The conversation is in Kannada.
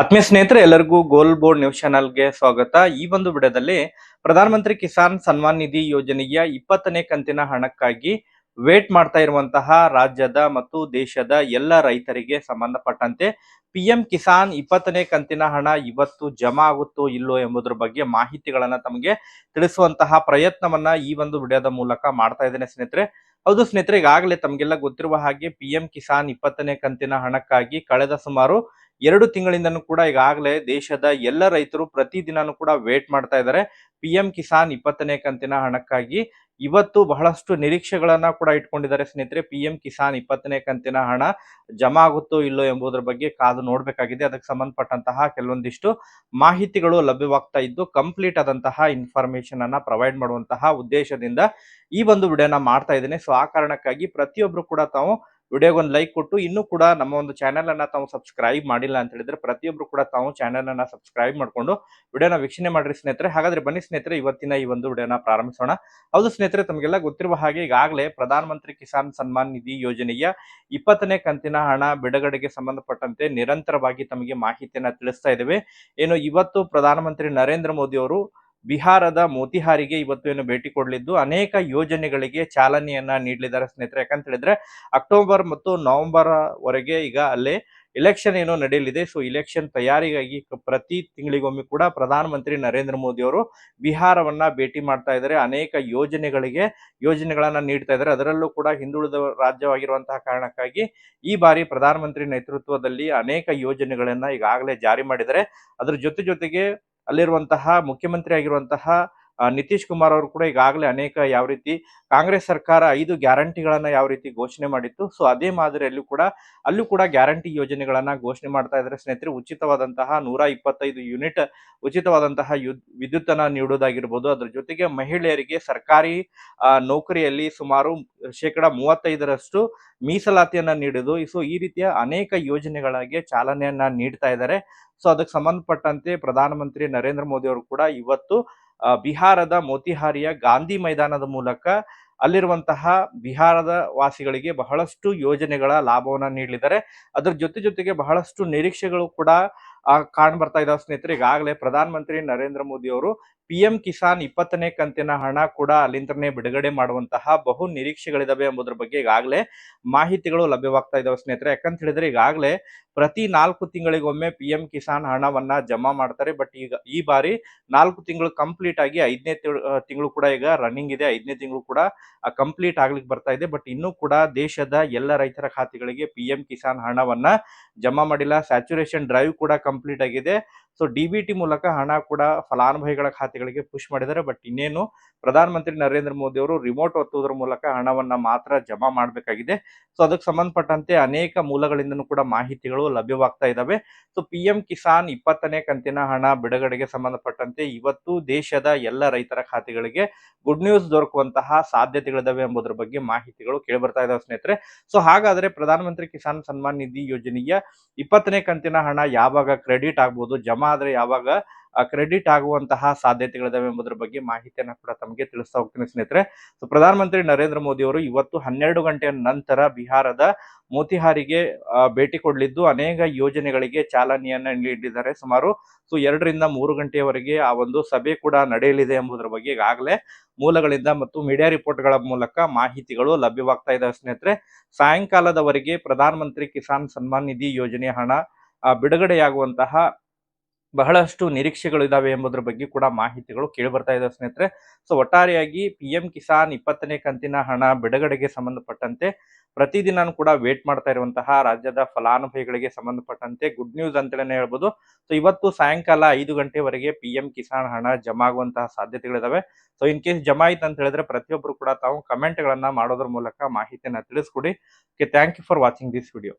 ಆತ್ಮೀಯ ಸ್ನೇಹಿತರೆ, ಎಲ್ಲರಿಗೂ ಗೋಲ್ ಬೋರ್ಡ್ ನ್ಯೂಸ್ ಚಾನಲ್ಗೆ ಸ್ವಾಗತ. ಈ ಒಂದು ವಿಡಿಯೋದಲ್ಲಿ ಪ್ರಧಾನಮಂತ್ರಿ ಕಿಸಾನ್ ಸನ್ಮಾನ್ ನಿಧಿ ಯೋಜನೆಯ ಇಪ್ಪತ್ತನೇ ಕಂತಿನ ಹಣಕ್ಕಾಗಿ ವೇಟ್ ಮಾಡ್ತಾ ಇರುವಂತಹ ರಾಜ್ಯದ ಮತ್ತು ದೇಶದ ಎಲ್ಲ ರೈತರಿಗೆ ಸಂಬಂಧಪಟ್ಟಂತೆ ಪಿ ಎಂ ಕಿಸಾನ್ ಇಪ್ಪತ್ತನೇ ಕಂತಿನ ಹಣ ಇವತ್ತು ಜಮಾ ಆಗುತ್ತೋ ಇಲ್ಲೋ ಎಂಬುದರ ಬಗ್ಗೆ ಮಾಹಿತಿಗಳನ್ನ ತಮಗೆ ತಿಳಿಸುವಂತಹ ಪ್ರಯತ್ನವನ್ನ ಈ ಒಂದು ವಿಡಿಯೋದ ಮೂಲಕ ಮಾಡ್ತಾ ಇದ್ದೇನೆ ಸ್ನೇಹಿತರೆ. ಹೌದು ಸ್ನೇಹಿತರೆ, ಈಗಾಗಲೇ ತಮಗೆಲ್ಲ ಗೊತ್ತಿರುವ ಹಾಗೆ ಪಿ ಎಂ ಕಿಸಾನ್ ಇಪ್ಪತ್ತನೇ ಕಂತಿನ ಹಣಕ್ಕಾಗಿ ಕಳೆದ ಸುಮಾರು ಎರಡು ತಿಂಗಳಿಂದನೂ ಕೂಡ ಈಗಾಗಲೇ ದೇಶದ ಎಲ್ಲ ರೈತರು ಪ್ರತಿದಿನನೂ ಕೂಡ ವೇಟ್ ಮಾಡ್ತಾ ಇದ್ದಾರೆ. ಪಿ ಎಂ ಕಿಸಾನ್ ಇಪ್ಪತ್ತನೇ ಕಂತಿನ ಹಣಕ್ಕಾಗಿ ಇವತ್ತು ಬಹಳಷ್ಟು ನಿರೀಕ್ಷೆಗಳನ್ನ ಕೂಡ ಇಟ್ಕೊಂಡಿದ್ದಾರೆ ಸ್ನೇಹಿತರೆ. ಪಿ ಎಂ ಕಿಸಾನ್ ಇಪ್ಪತ್ತನೇ ಕಂತಿನ ಹಣ ಜಮಾ ಆಗುತ್ತೋ ಇಲ್ಲೋ ಎಂಬುದರ ಬಗ್ಗೆ ಕಾದು ನೋಡಬೇಕಾಗಿದೆ. ಅದಕ್ಕೆ ಸಂಬಂಧಪಟ್ಟಂತಹ ಕೆಲವೊಂದಿಷ್ಟು ಮಾಹಿತಿಗಳು ಲಭ್ಯವಾಗ್ತಾ ಇದ್ದು ಕಂಪ್ಲೀಟ್ ಆದಂತಹ ಇನ್ಫಾರ್ಮೇಶನ್ ಅನ್ನ ಪ್ರೊವೈಡ್ ಮಾಡುವಂತಹ ಉದ್ದೇಶದಿಂದ ಈ ಒಂದು ವಿಡಿಯೋನ ಮಾಡ್ತಾ ಇದ್ದೇನೆ. ಸೊ ಆ ಕಾರಣಕ್ಕಾಗಿ ಪ್ರತಿಯೊಬ್ರು ಕೂಡ ತಾವು ವಿಡಿಯೋಗೊಂದು ಲೈಕ್ ಕೊಟ್ಟು, ಇನ್ನೂ ಕೂಡ ನಮ್ಮ ಒಂದು ಚಾನೆಲ್ ಅನ್ನ ತಾವು ಸಬ್ಸ್ಕ್ರೈಬ್ ಮಾಡಿಲ್ಲ ಅಂತ ಹೇಳಿದ್ರೆ ಪ್ರತಿಯೊಬ್ರು ಕೂಡ ತಾವು ಚಾನೆಲ್ ಅನ್ನ ಸಬ್ಸ್ಕ್ರೈಬ್ ಮಾಡಿಕೊಂಡು ವಿಡಿಯೋನ ವೀಕ್ಷಣೆ ಮಾಡ್ರಿ ಸ್ನೇಹಿತರೆ. ಹಾಗಾದ್ರೆ ಬನ್ನಿ ಸ್ನೇಹಿತರೆ, ಇವತ್ತಿನ ಈ ಒಂದು ವಿಡಿಯೋನ ಪ್ರಾರಂಭಿಸೋಣ. ಹೌದು ಸ್ನೇಹಿತರೆ, ತಮಗೆಲ್ಲ ಗೊತ್ತಿರುವ ಹಾಗೆ ಈಗಾಗಲೇ ಪ್ರಧಾನಮಂತ್ರಿ ಕಿಸಾನ್ ಸನ್ಮಾನ್ ನಿಧಿ ಯೋಜನೆಯ ಇಪ್ಪತ್ತನೇ ಕಂತಿನ ಹಣ ಬಿಡುಗಡೆಗೆ ಸಂಬಂಧಪಟ್ಟಂತೆ ನಿರಂತರವಾಗಿ ತಮಗೆ ಮಾಹಿತಿಯನ್ನ ತಿಳಿಸ್ತಾ ಇದ್ದೇವೆ. ಏನು ಇವತ್ತು ಪ್ರಧಾನಮಂತ್ರಿ ನರೇಂದ್ರ ಮೋದಿ ಅವರು ಬಿಹಾರದ ಮೋತಿಹಾರಿಗೆ ಇವತ್ತು ಏನು ಭೇಟಿ ಕೊಡಲಿದ್ದು, ಅನೇಕ ಯೋಜನೆಗಳಿಗೆ ಚಾಲನೆಯನ್ನ ನೀಡಲಿದ್ದಾರೆ ಸ್ನೇಹಿತರೆ. ಯಾಕಂತ ಹೇಳಿದ್ರೆ, ಅಕ್ಟೋಬರ್ ಮತ್ತು ನವೆಂಬರ್ ವರೆಗೆ ಈಗ ಅಲ್ಲೇ ಇಲೆಕ್ಷನ್ ಏನೋ ನಡೆಯಲಿದೆ. ಸೊ ಇಲೆಕ್ಷನ್ ತಯಾರಿಗಾಗಿ ಪ್ರತಿ ತಿಂಗಳಿಗೊಮ್ಮೆ ಕೂಡ ಪ್ರಧಾನಮಂತ್ರಿ ನರೇಂದ್ರ ಮೋದಿ ಅವರು ಬಿಹಾರವನ್ನ ಭೇಟಿ ಮಾಡ್ತಾ ಇದ್ದಾರೆ. ಅನೇಕ ಯೋಜನೆಗಳಿಗೆ ಯೋಜನೆಗಳನ್ನ ನೀಡ್ತಾ ಇದ್ದಾರೆ. ಅದರಲ್ಲೂ ಕೂಡ ಹಿಂದುಳಿದ ರಾಜ್ಯವಾಗಿರುವಂತಹ ಕಾರಣಕ್ಕಾಗಿ ಈ ಬಾರಿ ಪ್ರಧಾನಮಂತ್ರಿ ನೇತೃತ್ವದಲ್ಲಿ ಅನೇಕ ಯೋಜನೆಗಳನ್ನ ಈಗಾಗಲೇ ಜಾರಿ ಮಾಡಿದ್ದಾರೆ. ಅದ್ರ ಜೊತೆ ಜೊತೆಗೆ ಅಲ್ಲಿರುವಂತಹ ಮುಖ್ಯಮಂತ್ರಿ ಆಗಿರುವಂತಹ ನಿತೀಶ್ ಕುಮಾರ್ ಅವರು ಕೂಡ ಈಗಾಗಲೇ ಅನೇಕ ಯಾವ ರೀತಿ ಕಾಂಗ್ರೆಸ್ ಸರ್ಕಾರ ಐದು ಗ್ಯಾರಂಟಿಗಳನ್ನ ಯಾವ ರೀತಿ ಘೋಷಣೆ ಮಾಡಿತ್ತು, ಸೊ ಅದೇ ಮಾದರಿಯಲ್ಲೂ ಕೂಡ ಅಲ್ಲೂ ಕೂಡ ಗ್ಯಾರಂಟಿ ಯೋಜನೆಗಳನ್ನ ಘೋಷಣೆ ಮಾಡ್ತಾ ಇದ್ದಾರೆ. ಸ್ನೇಹಿತರೆ, ಉಚಿತವಾದಂತಹ ನೂರ ಇಪ್ಪತ್ತೈದು ಯೂನಿಟ್ ಉಚಿತವಾದಂತಹ ವಿದ್ಯುತ್ ಅನ್ನ ನೀಡುವುದಾಗಿರ್ಬೋದು. ಅದ್ರ ಜೊತೆಗೆ ಮಹಿಳೆಯರಿಗೆ ಸರ್ಕಾರಿ ನೌಕರಿಯಲ್ಲಿ ಸುಮಾರು ಶೇಕಡ ಮೂವತ್ತೈದರಷ್ಟು ಮೀಸಲಾತಿಯನ್ನ ನೀಡುದು ಸೊ ಈ ರೀತಿಯ ಅನೇಕ ಯೋಜನೆಗಳಿಗೆ ಚಾಲನೆಯನ್ನ ನೀಡ್ತಾ ಇದ್ದಾರೆ. ಸೊ ಅದಕ್ಕೆ ಸಂಬಂಧಪಟ್ಟಂತೆ ಪ್ರಧಾನಮಂತ್ರಿ ನರೇಂದ್ರ ಮೋದಿ ಅವರು ಕೂಡ ಇವತ್ತು ಬಿಹಾರದ ಮೋತಿಹಾರಿಯ ಗಾಂಧಿ ಮೈದಾನದ ಮೂಲಕ ಅಲ್ಲಿರುವಂತಹ ಬಿಹಾರದ ವಾಸಿಗಳಿಗೆ ಬಹಳಷ್ಟು ಯೋಜನೆಗಳ ಲಾಭವನ್ನ ನೀಡಲಿದ್ದಾರೆ. ಅದರ ಜೊತೆ ಜೊತೆಗೆ ಬಹಳಷ್ಟು ನಿರೀಕ್ಷೆಗಳು ಕೂಡ ಕಾಣ್ ಬರ್ತಾ ಇದಾವೆ ಸ್ನೇಹಿತರೆ. ಈಗಾಗಲೇ ಪ್ರಧಾನಮಂತ್ರಿ ನರೇಂದ್ರ ಮೋದಿ ಅವರು ಪಿ ಎಂ ಕಿಸಾನ್ ಇಪ್ಪತ್ತನೇ ಕಂತಿನ ಹಣ ಕೂಡ ಅಲ್ಲಿಂದನೇ ಬಿಡುಗಡೆ ಮಾಡುವಂತಹ ಬಹು ನಿರೀಕ್ಷೆಗಳಿದಾವೆ ಎಂಬುದರ ಬಗ್ಗೆ ಈಗಾಗಲೇ ಮಾಹಿತಿಗಳು ಲಭ್ಯವಾಗ್ತಾ ಇದಾವೆ ಸ್ನೇಹಿತರೆ. ಯಾಕಂತ ಹೇಳಿದ್ರೆ ಈಗಾಗಲೇ ಪ್ರತಿ ನಾಲ್ಕು ತಿಂಗಳಿಗೊಮ್ಮೆ ಪಿ ಎಂ ಕಿಸಾನ್ ಹಣವನ್ನ ಜಮಾ ಮಾಡ್ತಾರೆ. ಬಟ್ ಈಗ ಈ ಬಾರಿ ನಾಲ್ಕು ತಿಂಗಳು ಕಂಪ್ಲೀಟ್ ಆಗಿ ಐದನೇ ತಿಂಗಳು ಕೂಡ ಈಗ ರನ್ನಿಂಗ್ ಇದೆ. ಐದನೇ ತಿಂಗಳು ಕೂಡ ಕಂಪ್ಲೀಟ್ ಆಗ್ಲಿಕ್ಕೆ ಬರ್ತಾ ಇದೆ. ಬಟ್ ಇನ್ನೂ ಕೂಡ ದೇಶದ ಎಲ್ಲ ರೈತರ ಖಾತೆಗಳಿಗೆ ಪಿ ಎಂ ಕಿಸಾನ್ ಹಣವನ್ನ ಜಮಾ ಮಾಡಿಲ್ಲ. ಸ್ಯಾಚುರೇಷನ್ ಡ್ರೈವ್ ಕೂಡ ಕಂಪ್ಲೀಟ್ ಆಗಿದೆ. ಸೊ ಡಿ ಮೂಲಕ ಹಣ ಕೂಡ ಫಲಾನುಭವಿಗಳ ಖಾತೆಗಳಿಗೆ ಪುಷ್ ಮಾಡಿದ್ದಾರೆ. ಬಟ್ ಇನ್ನೇನು ಪ್ರಧಾನಮಂತ್ರಿ ನರೇಂದ್ರ ಮೋದಿ ಅವರು ರಿಮೋಟ್ ಒತ್ತುವುದರ ಮೂಲಕ ಹಣವನ್ನ ಮಾತ್ರ ಜಮಾ ಮಾಡಬೇಕಾಗಿದೆ. ಸೊ ಅದಕ್ಕೆ ಸಂಬಂಧಪಟ್ಟಂತೆ ಅನೇಕ ಮೂಲಗಳಿಂದನೂ ಕೂಡ ಮಾಹಿತಿಗಳು ಲಭ್ಯವಾಗ್ತಾ ಇದ್ದಾವೆ. ಸೊ ಪಿ ಕಿಸಾನ್ ಇಪ್ಪತ್ತನೇ ಕಂತಿನ ಹಣ ಬಿಡುಗಡೆಗೆ ಸಂಬಂಧಪಟ್ಟಂತೆ ಇವತ್ತು ದೇಶದ ಎಲ್ಲ ರೈತರ ಖಾತೆಗಳಿಗೆ ಗುಡ್ ನ್ಯೂಸ್ ದೊರಕುವಂತಹ ಸಾಧ್ಯತೆಗಳಿದಾವೆ ಎಂಬುದರ ಬಗ್ಗೆ ಮಾಹಿತಿಗಳು ಕೇಳಿ ಬರ್ತಾ ಇದಾವೆ ಸ್ನೇಹಿತರೆ. ಸೊ ಹಾಗಾದ್ರೆ ಪ್ರಧಾನಮಂತ್ರಿ ಕಿಸಾನ್ ಸನ್ಮಾನ್ ನಿಧಿ ಯೋಜನೆಯ ಇಪ್ಪತ್ತನೇ ಕಂತಿನ ಹಣ ಯಾವಾಗ ಕ್ರೆಡಿಟ್ ಆಗ್ಬೋದು, ಜಮಾ ಆದ್ರೆ ಯಾವಾಗ ಕ್ರೆಡಿಟ್ ಆಗುವಂತಹ ಸಾಧ್ಯತೆಗಳಿದಾವೆ ಎಂಬುದರ ಬಗ್ಗೆ ಮಾಹಿತಿಯನ್ನ ಕೂಡ ತಮಗೆ ತಿಳಿಸ್ತಾ ಹೋಗ್ತೀನಿ ಸ್ನೇಹಿತರೆ. ಸೊ ಪ್ರಧಾನಮಂತ್ರಿ ನರೇಂದ್ರ ಮೋದಿ ಅವರು ಇವತ್ತು ಹನ್ನೆರಡು ಗಂಟೆಯ ನಂತರ ಬಿಹಾರದ ಮೋತಿಹಾರಿಗೆ ಭೇಟಿ ಕೊಡಲಿದ್ದು ಅನೇಕ ಯೋಜನೆಗಳಿಗೆ ಚಾಲನೆಯನ್ನ ನೀಡಿದ್ದಾರೆ. ಸುಮಾರು, ಸೊ, ಎರಡರಿಂದ ಮೂರು ಗಂಟೆಯವರೆಗೆ ಆ ಒಂದು ಸಭೆ ಕೂಡ ನಡೆಯಲಿದೆ ಎಂಬುದರ ಬಗ್ಗೆ ಈಗಾಗಲೇ ಮೂಲಗಳಿಂದ ಮತ್ತು ಮೀಡಿಯಾ ರಿಪೋರ್ಟ್ಗಳ ಮೂಲಕ ಮಾಹಿತಿಗಳು ಲಭ್ಯವಾಗ್ತಾ ಇದ್ದಾವೆ ಸ್ನೇಹಿತರೆ. ಸಾಯಂಕಾಲದವರೆಗೆ ಪ್ರಧಾನಮಂತ್ರಿ ಕಿಸಾನ್ ಸನ್ಮಾನ್ ನಿಧಿ ಯೋಜನೆ ಹಣ ಬಿಡುಗಡೆಯಾಗುವಂತಹ ಬಹಳಷ್ಟು ನಿರೀಕ್ಷೆಗಳು ಇದಾವೆ ಎಂಬುದರ ಬಗ್ಗೆ ಕೂಡ ಮಾಹಿತಿಗಳು ಕೇಳಿ ಬರ್ತಾ ಇದಾವೆ ಸ್ನೇಹಿತರೆ. ಸೊ ಒಟ್ಟಾರೆಯಾಗಿ ಪಿ ಎಂ ಕಿಸಾನ್ ಇಪ್ಪತ್ತನೇ ಕಂತಿನ ಹಣ ಬಿಡುಗಡೆಗೆ ಸಂಬಂಧಪಟ್ಟಂತೆ ಪ್ರತಿದಿನ ಕೂಡ ವೇಟ್ ಮಾಡ್ತಾ ಇರುವಂತಹ ರಾಜ್ಯದ ಫಲಾನುಭವಿಗಳಿಗೆ ಸಂಬಂಧಪಟ್ಟಂತೆ ಗುಡ್ ನ್ಯೂಸ್ ಅಂತೇಳಿ ಹೇಳ್ಬೋದು. ಸೊ ಇವತ್ತು ಸಾಯಂಕಾಲ ಐದು ಗಂಟೆವರೆಗೆ ಪಿ ಎಂ ಕಿಸಾನ್ ಹಣ ಜಮಾ ಆಗುವಂತಹ ಸಾಧ್ಯತೆಗಳಿದಾವೆ. ಸೊ ಇನ್ ಕೇಸ್ ಜಮಾ ಆಯ್ತು ಅಂತ ಹೇಳಿದ್ರೆ ಪ್ರತಿಯೊಬ್ಬರು ಕೂಡ ತಾವು ಕಮೆಂಟ್ಗಳನ್ನ ಮಾಡೋದ್ರ ಮೂಲಕ ಮಾಹಿತಿಯನ್ನ ತಿಳಿಸ್ಕೊಡಿ. Okay thank you for watching this video